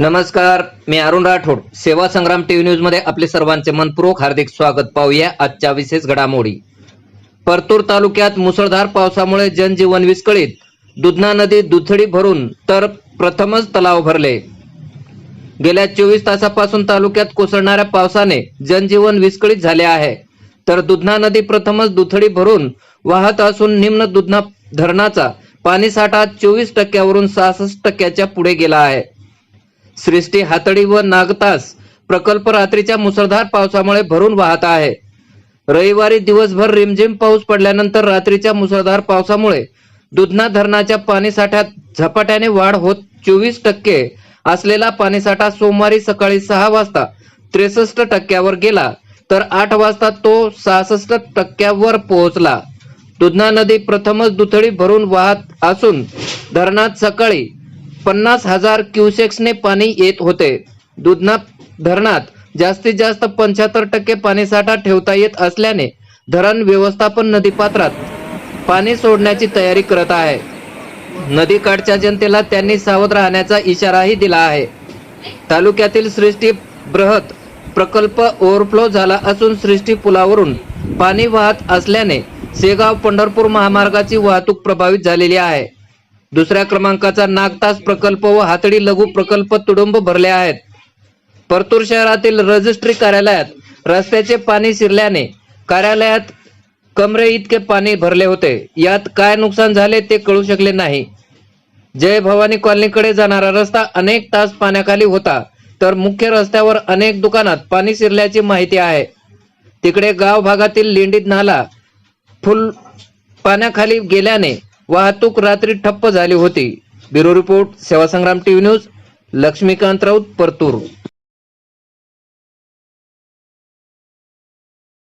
नमस्कार मी अरुण राठोड. सेवा संग्राम टीव्ही न्यूजमध्ये आपले सर्वांचे मनपूर्वक हार्दिक स्वागत पाहूया आजच्या विशेष घडामोडी. परतूर तालुक्यात मुसळधार पावसामुळे जनजीवन विस्कळीत. दुधना नदी दुथडी भरून तर प्रथमच तलाव भरले. गेल्या चोवीस तासापासून तालुक्यात कोसळणाऱ्या पावसाने जनजीवन विस्कळीत झाले आहे. तर दुधना नदी प्रथमच दुथडी भरून वाहत असून निम्न दुधना धरणाचा पाणीसाठा चोवीस टक्क्यावरून सहासष्ट टक्क्याच्या पुढे गेला आहे. सृष्टी हातडी व नागतास प्रकल्प रात्रीच्या मुसळधार पावसामुळे भरून वाहत आहे. रविवारी दिवसभर रिमझिम पाऊस पडल्यानंतर रात्रीच्या मुसळधार पावसामुळे दुधना धरणाच्या पाणीसाठ्यात झपाट्याने वाढ होत चोवीस टक्के असलेला पाणीसाठा सोमवारी सकाळी सहा वाजता त्रेसष्ट टक्क्यावर गेला तर आठ वाजता तो सहासष्ट टक्क्यावर पोहोचला. दुधना नदी प्रथमच दुथडी भरून वाहत असून धरणात सकाळी पन्नास हजार क्युसेक्सने पाणी येत होते. दुधना धरणात जास्तीत जास्त पंच्याहत्तर टक्के पाणीसाठा ठेवता येत असल्याने धरण व्यवस्थापन नदीपात्रात पाणी सोडण्याची तयारी करत आहे. नदीकाठच्या जनतेला त्यांनी सावध राहण्याचा इशाराही दिला आहे. तालुक्यातील सृष्टी बृहत प्रकल्प ओव्हरफ्लो झाला असून सृष्टी पुलावरून पाणी वाहत असल्याने शेगाव पंढरपूर महामार्गाची वाहतूक प्रभावित झालेली आहे. दुसऱ्या क्रमांकाचा नागतास प्रकल्प व हातडी लघु प्रकल्प तुडुंब भरले आहेत. परतूर शहरातील रजिस्ट्री कार्यालयात रस्त्याचे पाणी शिरल्याने कार्यालयात कमरे इतके पाणी भरले होते. यात काय नुकसान झाले ते कळू शकले नाही. जय भवानी कॉलनीकडे जाणारा रस्ता अनेक तास पाण्याखाली होता तर मुख्य रस्त्यावर अनेक दुकानात पाणी शिरल्याची माहिती आहे. तिकडे गाव भागातील लेंडीत नाला फुल पाण्याखाली गेल्याने वाहतूक रात्री ठप्प झाली होती. Bureau report Sevasangram TV news Laxmikant Raut Partur.